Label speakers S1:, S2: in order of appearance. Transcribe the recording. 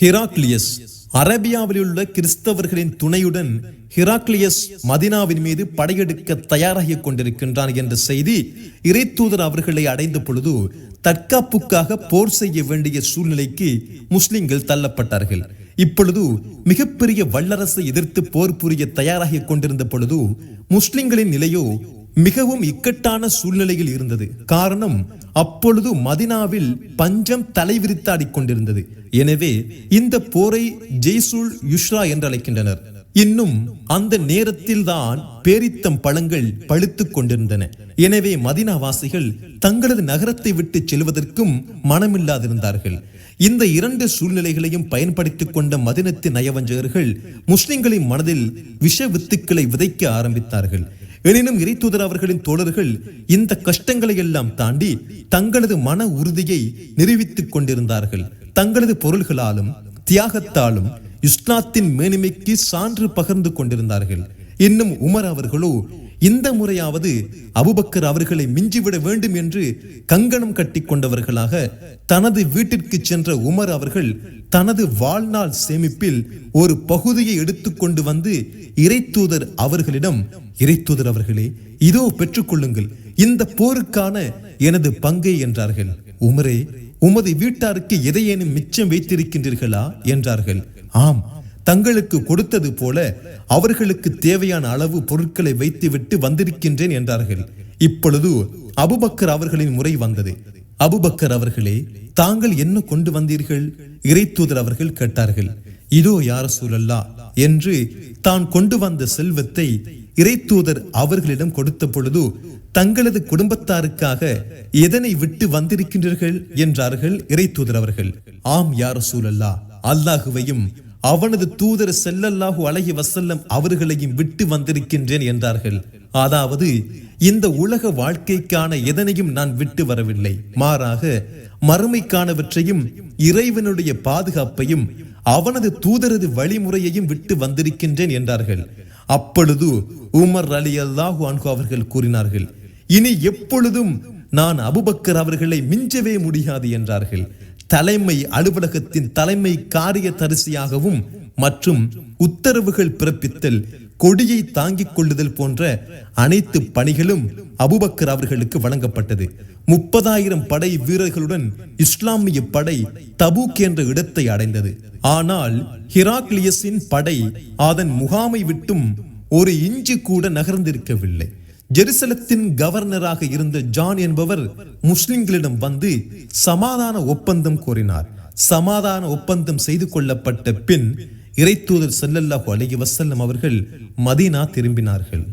S1: ஹிராக்லியஸ் அரேபியாவில் உள்ள கிறிஸ்தவர்களின் துணையுடன் ஹிராக்லியஸ் மதினாவின் மீது படையெடுக்க தயாராகி கொண்டிருக்கின்றான் என்ற செய்தி இறைத்தூதர் அவர்களை அடைந்த பொழுது தற்காப்புக்காக போர் செய்ய வேண்டிய சூழ்நிலைக்கு முஸ்லிம்கள் தள்ளப்பட்டார்கள். இப்பொழுது மிகப்பெரிய வல்லரசை எதிர்த்து போர் புரிய தயாராகி கொண்டிருந்த பொழுது முஸ்லிம்களின் நிலையோ மிகவும் இக்கட்டான சூழ்நிலையில் இருந்தது. காரணம் அப்பொழுது மதினாவில் பஞ்சம் தலைவிரித்தாடி கொண்டிருந்தது. எனவே இந்த போரை ஜெய்சுல் யுஷ்ரா என்று அழைக்கின்றனர் இன்னும் அந்த நேரத்தில் தான் பேரித்தம் பழங்கள் பழுத்துக் கொண்டிருந்தன. எனவே மதினாவாசிகள் தங்களது நகரத்தை விட்டு செல்வதற்கும் மனமில்லாதிருந்தார்கள். இந்த இரண்டு சூழ்நிலைகளையும் பயன்படுத்திக் கொண்ட மதினத்தின் நயவஞ்சகர்கள் முஸ்லிம்களின் மனதில் விஷ வித்துக்களை விதைக்க ஆரம்பித்தார்கள். எனினும் இறைத்தூதர் அவர்களின் தோழர்கள் இந்த கஷ்டங்களை எல்லாம் தாண்டி தங்களது மன உறுதியை நிரூபித்துக் கொண்டிருந்தார்கள். தங்களது பொருள்களாலும் தியாகத்தாலும் இஸ்லாத்தின் மேனிமைக்கு சான்று பகிர்ந்து கொண்டிருந்தார்கள். இன்னும் உமர் அவர்களோ இந்த முறையாவது அபுபக்கர் அவர்களை மிஞ்சிவிட வேண்டும் என்று கங்கணம் கட்டி கொண்டவர்களாக தனது வீட்டிற்கு சென்ற உமர் அவர்கள் தனது வாழ்நாள் சேமிப்பில் ஒரு பகுதியை எடுத்துக்கொண்டு வந்து இறைத்தூதர் அவர்களிடம் இறைத்தூதர் அவர்களே இதோ பெற்றுக்கொள்ளுங்கள் இந்த போருக்கான எனது பங்கை என்றார்கள். உமரே உமது வீட்டாருக்கு எதையேனும் மிச்சம் வைத்திருக்கின்றீர்களா? என்றார்கள். ஆம் தங்களுக்கு கொடுத்தது போல அவர்களுக்கு தேவையான அளவு பொருட்களை வைத்துவிட்டு வந்திருக்கின்றேன் என்றார்கள். இப்பொழுது அபுபக்கர் அவர்களின் முறை வந்தது. அபுபக்கர் அவர்களே தாங்கள் என்ன கொண்டு வந்தீர்கள்? இறைத்தூதர் அவர்கள் கேட்டார்கள் இதோ யார சூழல்லா என்று தான் கொண்டு வந்த செல்வத்தை இறைத்தூதர் அவர்களிடம் கொடுத்த பொழுது தங்களது குடும்பத்தாருக்காக எதனை விட்டு வந்திருக்கின்றீர்கள்? என்றார்கள் இறைத்தூதர் அவர்கள். ஆம் யார சூழல்லா அல்லாஹுவையும் அவனது தூதர் செல்லல்லாஹு அழகி வசல்லம் அவர்களையும் விட்டு வந்திருக்கின்றேன் என்றார்கள். அதாவது இந்த உலக வாழ்க்கைக்கான எதனையும் நான் விட்டு வரவில்லை. மாறாக மறுமைக்கானவற்றையும் இறைவனுடைய பாதுகாப்பையும் அவனது தூதரது வழிமுறையையும் விட்டு வந்திருக்கின்றேன் என்றார்கள். அப்பொழுது உமர் அலி அல்லாஹு அன்கு அவர்கள் கூறினார்கள் இனி எப்பொழுதும் நான் அபுபக்கர் அவர்களை மிஞ்சவே முடியாது என்றார்கள். தலைமை அலுவலகத்தின் தலைமை காரிய தரிசியாகவும் மற்றும் உத்தரவுகள் பிறப்பித்தல் கொடியை தாங்கிக் கொள்ளுதல் போன்ற அனைத்து பணிகளும் அபுபக்கர் அவர்களுக்கு வழங்கப்பட்டது. முப்பதாயிரம் படை வீரர்களுடன் இஸ்லாமிய படை தபூக் என்ற இடத்தை அடைந்தது. ஆனால் ஹிராக்லியஸின் படை அதன் முகாமை விட்டும் ஒரு இஞ்சு கூட நகர்ந்திருக்கவில்லை. ஜெருசலத்தின் கவர்னராக இருந்த ஜான் என்பவர் முஸ்லிம்களிடம் வந்து சமாதான ஒப்பந்தம் கோரினார். சமாதான ஒப்பந்தம் செய்து கொள்ளப்பட்ட பின் இறைத்தூதர் செல்லல்லாஹு அலைஹி வசல்லம் அவர்கள் மதீனா திரும்பினார்கள்.